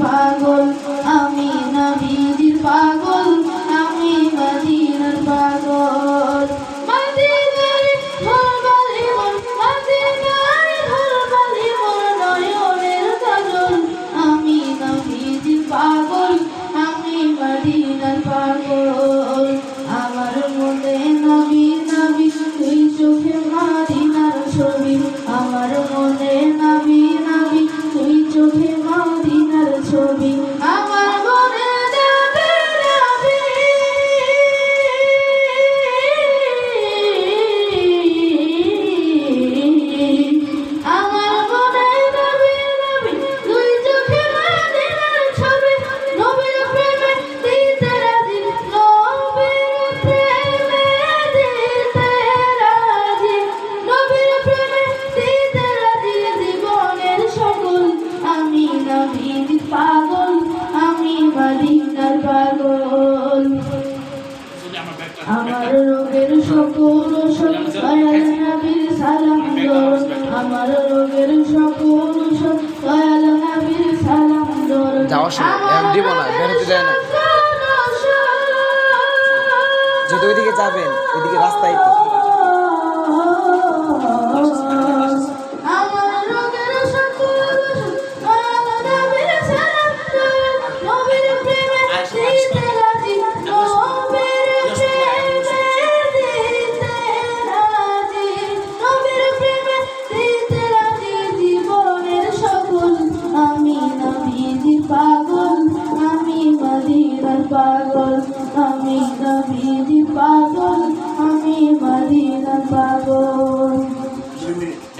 পাগল আমি নবীজির পাগল। পাগল আমি মদিনার পাগল। আমার রোগের সকল নবীর সালাম দর আমার রোগের সকল নবীর সালাম দর যাওয়ার সময় দিব না যদি ওইদিকে যাবেন ওইদিকে রাস্তায় পাগল আমি নবীর পাগল।